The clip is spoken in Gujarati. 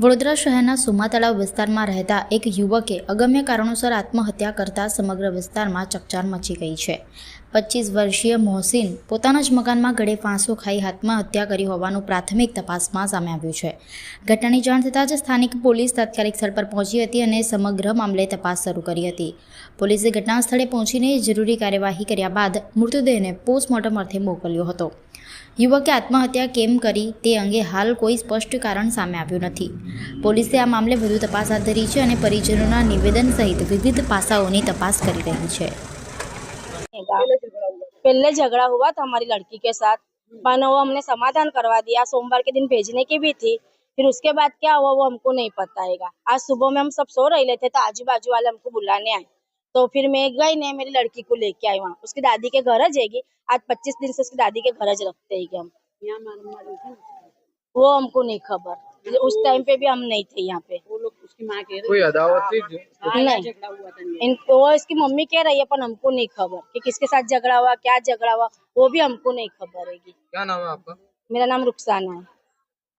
વડોદરા શહેરના સુમા તળાવ વિસ્તારમાં રહેતા એક યુવકે અગમ્ય કારણોસર આત્મહત્યા કરતા સમગ્ર વિસ્તારમાં ચકચાર મચી ગઈ છે. પચીસ વર્ષીય મોહસિન પોતાના જ મકાનમાં ગળે ફાંસો ખાઈ આત્મહત્યા કરી હોવાનું પ્રાથમિક તપાસમાં સામે આવ્યું છે. ઘટનાની જાણ થતાં જ સ્થાનિક પોલીસ તાત્કાલિક સ્થળ પર પહોંચી હતી અને સમગ્ર મામલે તપાસ શરૂ કરી હતી. પોલીસે ઘટના સ્થળે પહોંચીને જરૂરી કાર્યવાહી કર્યા બાદ મૃતદેહને પોસ્ટમોર્ટમ અર્થે મોકલ્યો હતો. યુવકે આત્મહત્યા કેમ કરી તે અંગે હાલ કોઈ સ્પષ્ટ કારણ સામે આવ્યું નથી. પોલીસે આ મામલે વધુ તપાસ હાથ ધરી છે અને પરિજનોના નિવેદન સહિત વિવિધ પાસાઓની તપાસ કરી રહી છે. पहले झगड़ा हुआ था। हमारी लड़की के साथ। पर वो हमने समाधान करवा दिया सोमवार के दिन भेजने की भी थी। फिर उसके बाद क्या हुआ वो हमको नहीं पता हैगा आज सुबह में हम सब सो रहे थे तो आजू बाजू वाले हमको बुलाने आए। तो फिर मैं गई नहीं मेरी लड़की को लेके आई वहाँ। उसकी दादी के घर जाएगी। आज पच्चीस दिन से उसकी दादी के घर रखते हैं हम। वो हमको नहीं खबर। उस टाइम पे भी हम नहीं थे यहाँ पे। कोई अदावत थी नहीं इनको वो इसकी मम्मी कह रही है पर हमको नहीं खबर कि किसके साथ झगड़ा हुआ क्या झगड़ा हुआ वो भी हमको नहीं खबर है क्या नाम है आपका? मेरा नाम रुखसाना है।